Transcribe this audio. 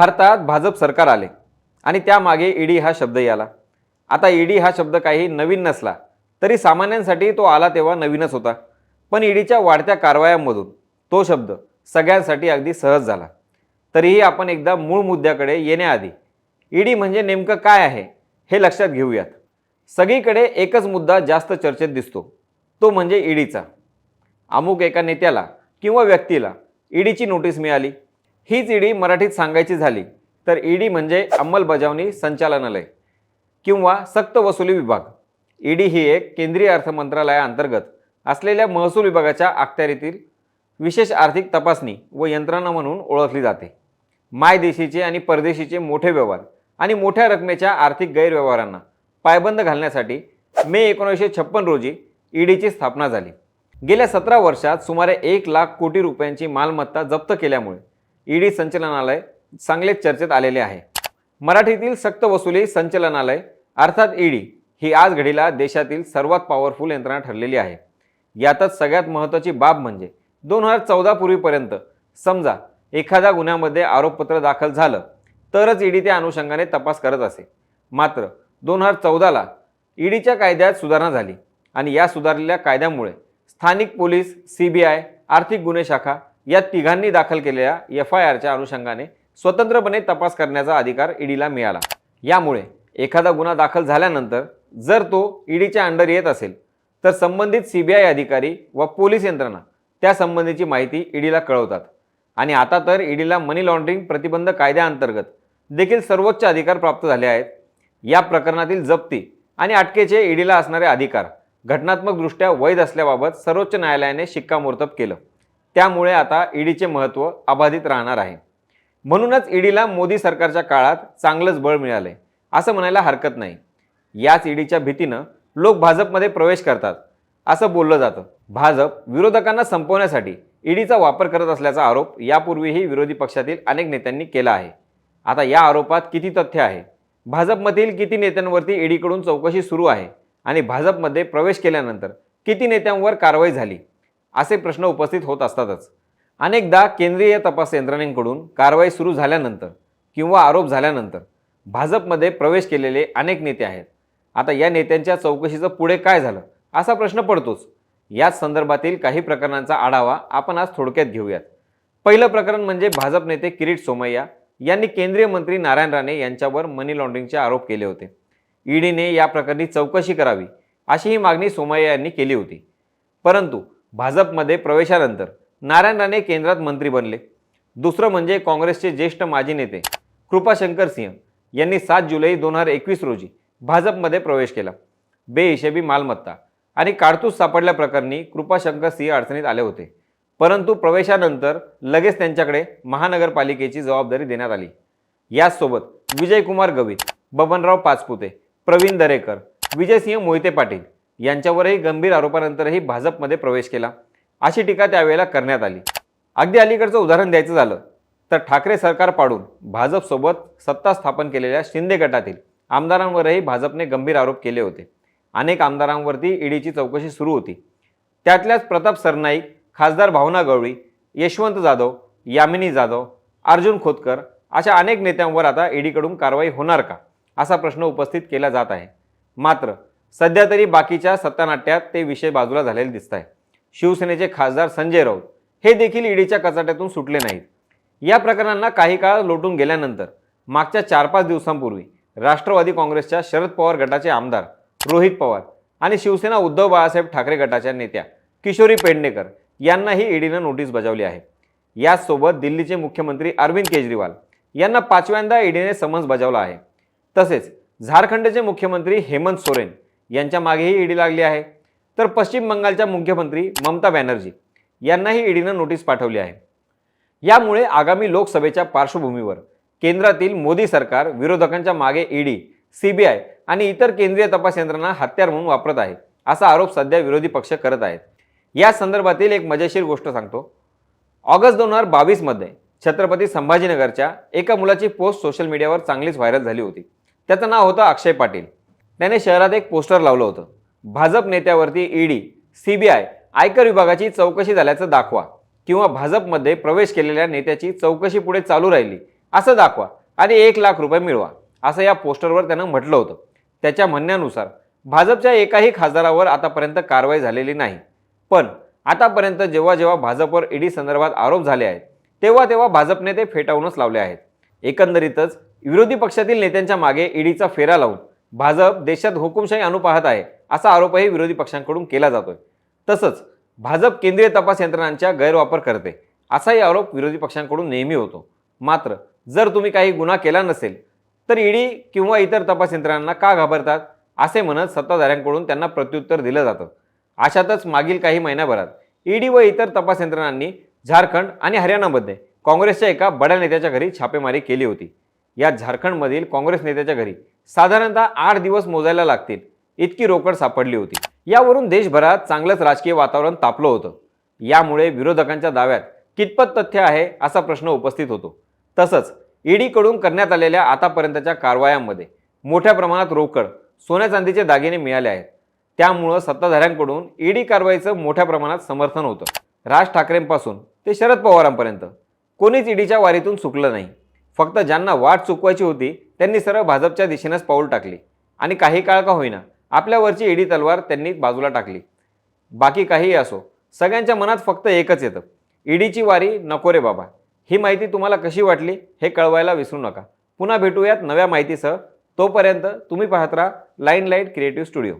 भारतात भाजप सरकार आले आणि त्यामागे ईडी हा शब्दही आला. आता ईडी हा शब्द काही नवीन नसला तरी सामान्यांसाठी तो आला तेव्हा नवीनच होता. पण ईडीच्या वाढत्या कारवायांमधून तो शब्द सगळ्यांसाठी अगदी सहज झाला. तरीही आपण एकदा मूळ मुद्द्याकडे येण्याआधी ईडी म्हणजे नेमकं काय आहे हे लक्षात घेऊयात. सगळीकडे एकच मुद्दा जास्त चर्चेत दिसतो तो म्हणजे ईडीचा. अमुक एका नेत्याला किंवा व्यक्तीला ईडीची नोटीस मिळाली हीच ईडी मराठीत सांगायची झाली तर ईडी म्हणजे अंमलबजावणी संचालनालय किंवा सक्त वसुली विभाग. ईडी ही एक केंद्रीय अर्थ मंत्रालयाअंतर्गत असलेल्या महसूल विभागाच्या अखत्यारीतील विशेष आर्थिक तपासणी व यंत्रणा म्हणून ओळखली जाते. मायदेशीचे आणि परदेशीचे मोठे व्यवहार आणि मोठ्या रकमेच्या आर्थिक गैरव्यवहारांना पायबंद घालण्यासाठी मे एकोणीसशे छप्पन रोजी ईडीची स्थापना झाली. गेल्या सतरा वर्षात सुमारे एक लाख कोटी रुपयांची मालमत्ता जप्त केल्यामुळे ईडी संचलनालय चांगलेच चर्चेत आलेले आहे. मराठीतील सक्त वसुली संचलनालय अर्थात ईडी ही आज घडीला देशातील सर्वात पॉवरफुल यंत्रणा ठरलेली आहे. यातच सगळ्यात महत्त्वाची बाब म्हणजे दोन हजार चौदा पूर्वीपर्यंत समजा एखाद्या गुन्ह्यामध्ये आरोपपत्र दाखल झालं तरच ईडी त्या अनुषंगाने तपास करत असे. मात्र दोन हजार चौदाला ईडीच्या कायद्यात सुधारणा झाली आणि या सुधारलेल्या कायद्यामुळे स्थानिक पोलीस सी बी आय आर्थिक गुन्हे शाखा या तिघांनी दाखल केलेल्या एफ आय आरच्या अनुषंगाने स्वतंत्रपणे तपास करण्याचा अधिकार ईडीला मिळाला. यामुळे एखादा गुन्हा दाखल झाल्यानंतर जर तो ईडीच्या अंडर येत असेल तर संबंधित सी बी आय अधिकारी व पोलीस यंत्रणा त्या संबंधीची माहिती ईडीला कळवतात. आणि आता तर ईडीला मनी लॉन्ड्रिंग प्रतिबंध कायद्याअंतर्गत देखील सर्वोच्च अधिकार प्राप्त झाले आहेत. या प्रकरणातील जप्ती आणि अटकेचे ईडीला असणारे अधिकार घटनात्मकदृष्ट्या वैध असल्याबाबत सर्वोच्च न्यायालयाने शिक्कामोर्तब केलं. त्यामुळे आता ईडीचे महत्त्व अबाधित राहणार आहे. म्हणूनच ईडीला मोदी सरकारच्या काळात चांगलंच बळ मिळालंय. असं म्हणायला हरकत नाही. याच ईडीच्या भीतीनं लोक भाजपमध्ये प्रवेश करतात. असं बोललं जातं. भाजप विरोधकांना संपवण्यासाठी ईडीचा वापर करत असल्याचा आरोप यापूर्वीही विरोधी पक्षातील अनेक नेत्यांनी केला आहे. आता या आरोपात किती तथ्य आहे? भाजपमधील किती नेत्यांवरती ईडीकडून चौकशी सुरू आहे? आणि भाजपमध्ये प्रवेश केल्यानंतर किती नेत्यांवर कारवाई झाली? असे प्रश्न उपस्थित होत असतातच. अनेकदा केंद्रीय तपास यंत्रणेकडून कारवाई सुरू झाल्यानंतर किंवा आरोप झाल्यानंतर भाजपमध्ये प्रवेश केलेले अनेक नेते आहेत. आता या नेत्यांच्या चौकशीचं पुढे काय झालं असा प्रश्न पडतोच. याच संदर्भातील काही प्रकरणांचा आढावा आपण आज थोडक्यात घेऊयात. पहिलं प्रकरण म्हणजे भाजप नेते किरीट सोमय्या यांनी केंद्रीय मंत्री नारायण राणे यांच्यावर मनी लॉन्ड्रिंगचे आरोप केले होते. ईडीने या प्रकरणी चौकशी करावी अशी ही मागणी सोमय्या यांनी केली होती. परंतु भाजपमध्ये प्रवेशानंतर नारायण राणे केंद्रात मंत्री बनले. दुसरं म्हणजे काँग्रेसचे ज्येष्ठ माजी नेते कृपाशंकर सिंह यांनी सात जुलै दोन हजार एकवीस रोजी भाजपमध्ये प्रवेश केला. बेहिशेबी मालमत्ता आणि काडतूस सापडल्याप्रकरणी कृपाशंकर सिंह अडचणीत आले होते. परंतु प्रवेशानंतर लगेच त्यांच्याकडे महानगरपालिकेची जबाबदारी देण्यात आली. याचसोबत विजयकुमार गवित बबनराव पाचपुते प्रवीण दरेकर विजयसिंह मोहिते पाटील यांच्यावरही गंभीर आरोपानंतरही भाजपमध्ये प्रवेश केला. अशी टीका त्यावेळेला करण्यात आली. अगदी अलीकडचं उदाहरण द्यायचं झालं तर ठाकरे सरकार पाडून भाजपसोबत सत्ता स्थापन केलेल्या शिंदे गटातील आमदारांवरही भाजपने गंभीर आरोप केले होते. अनेक आमदारांवरती ईडीची चौकशी सुरू होती. त्यातल्याच प्रताप सरनाईक खासदार भावना गवळी यशवंत जाधव यामिनी जाधव अर्जुन खोतकर अशा अनेक नेत्यांवर आता ईडीकडून कारवाई होणार का? असा प्रश्न उपस्थित केला जात आहे. मात्र सध्या तरी बाकीच्या सत्तानाट्यात ते विषय बाजूला झालेले दिसत आहे शिवसेनेचे खासदार संजय राऊत हे देखील ईडीच्या कचाट्यातून सुटले नाहीत. या प्रकरणांना काही काळ लोटून गेल्यानंतर मागच्या चार पाच दिवसांपूर्वी राष्ट्रवादी काँग्रेसच्या शरद पवार गटाचे आमदार रोहित पवार आणि शिवसेना उद्धव बाळासाहेब ठाकरे गटाच्या नेत्या किशोरी पेडणेकर यांनाही ईडीनं नोटीस बजावली आहे. याचसोबत दिल्लीचे मुख्यमंत्री अरविंद केजरीवाल यांना पाचव्यांदा ईडीने समन्स बजावला आहे. तसेच झारखंडचे मुख्यमंत्री हेमंत सोरेन यांच्या मागेही ईडी लागली आहे. तर पश्चिम बंगालच्या मुख्यमंत्री ममता बॅनर्जी यांनाही ईडीनं नोटीस पाठवली आहे. यामुळे आगामी लोकसभेच्या पार्श्वभूमीवर केंद्रातील मोदी सरकार विरोधकांच्या मागे ईडी सीबीआय आणि इतर केंद्रीय तपास यंत्रणा हत्यार म्हणून वापरत आहे असा आरोप सध्या विरोधी पक्ष करत आहेत. या संदर्भातील एक मजेशीर गोष्ट सांगतो. ऑगस्ट दोन हजार बावीसमध्ये छत्रपती संभाजीनगरच्या एका मुलाची पोस्ट सोशल मीडियावर चांगलीच व्हायरल झाली होती. त्याचं नाव होतं अक्षय पाटील. त्याने शहरात एक पोस्टर लावलं होतं. भाजप नेत्यावरती ईडी सीबीआय आयकर विभागाची चौकशी झाल्याचं दाखवा. किंवा भाजपमध्ये प्रवेश केलेल्या नेत्याची चौकशी पुढे चालू राहिली असं दाखवा आणि एक लाख रुपये मिळवा असं या पोस्टरवर त्यानं म्हटलं होतं. त्याच्या म्हणण्यानुसार भाजपच्या एकाही खासदारावर आतापर्यंत कारवाई झालेली नाही. पण आतापर्यंत जेव्हा जेव्हा भाजपवर ईडी संदर्भात आरोप झाले आहेत तेव्हा तेव्हा भाजपने ते फेटाळूनच लावले आहेत. एकंदरीतच विरोधी पक्षातील नेत्यांच्या मागे ईडीचा फेरा लावून भाजप देशात हुकुमशाही आणू पाहत आहे असा आरोपही विरोधी पक्षांकडून केला जातोय. तसंच भाजप केंद्रीय तपास यंत्रणांचा गैरवापर करते असाही आरोप विरोधी पक्षांकडून नेहमी होतो. मात्र जर तुम्ही काही गुन्हा केला नसेल तर ईडी किंवा इतर तपास यंत्रणांना का घाबरतात असे म्हणत सत्ताधाऱ्यांकडून त्यांना प्रत्युत्तर दिलं जातं. अशातच मागील काही महिन्याभरात ईडी व इतर तपास यंत्रणांनी झारखंड आणि हरियाणामध्ये काँग्रेसच्या एका बड्या नेत्याच्या घरी छापेमारी केली होती. यात झारखंडमधील काँग्रेस नेत्याच्या घरी साधारणतः आठ दिवस मोजायला लागतील. इतकी रोकड सापडली होती. यावरून देशभरात चांगलंच राजकीय वातावरण तापलं होतं. यामुळे विरोधकांच्या दाव्यात कितपत तथ्य आहे असा प्रश्न उपस्थित होतो. तसंच ईडीकडून करण्यात आलेल्या आतापर्यंतच्या कारवायांमध्ये मोठ्या प्रमाणात रोकड सोन्या चांदीचे दागिने मिळाले आहेत. त्यामुळं सत्ताधाऱ्यांकडून ईडी कारवाईचं मोठ्या प्रमाणात समर्थन होतं. राज ठाकरेंपासून ते शरद पवारांपर्यंत. कोणीच ईडीच्या वारीतून चुकलं नाही. फक्त ज्यांना वाट चुकवायची होती त्यांनी सरळ भाजपच्या दिशेनेच पाऊल टाकली. आणि काही काळ का होईना आपल्यावरची इडी तलवार त्यांनी बाजूला टाकली. बाकी काहीही असो सगळ्यांच्या मनात फक्त एकच येतं. ईडीची वारी नको रे बाबा. ही माहिती तुम्हाला कशी वाटली हे कळवायला विसरू नका. पुन्हा भेटूयात नव्या माहितीसह. तोपर्यंत तुम्ही पाहत राहा लाईन लाइट क्रिएटिव्ह स्टुडिओ.